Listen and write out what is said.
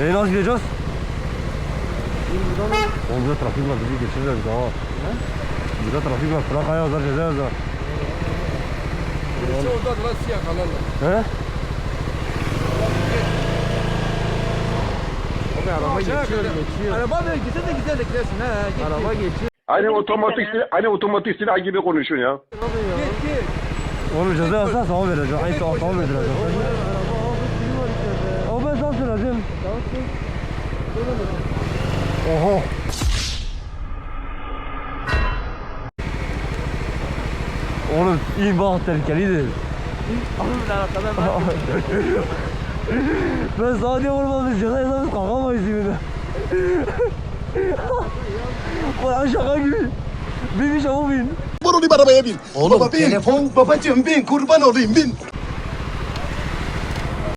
E nasıl gideceğiz? Oğlum burada trafik var bizi geçirler bir daha. Burada trafik var. Plakaya yazar ceza yazar. Birisi orada lan siyah kalarlar. He? Abi araba geçiyor geçiyor. Araba ver gitse de gider de gidersin ha. Git, Araba git. geçiyor Hani otomatik sil- hani otomatik silah gibi konuşuyorsun ya. Git git. Oğlum ceza yazsan sana vereceğim. Sana sana vereceğim. Araba abi kim var içeride? O ben sana süreceğim. Tamam sus. Oha. Oğlum iyi bak. Abi bir arkadan bak. Ben sana diye vurmadım. Ceza yazamız kalkamayız şimdi. Ulan şaka gibi. Bin bir şaka bin. Vur olayım arabaya bin. Oğlum, Baba bin. telefon- Babacığım bin kurban olayım bin.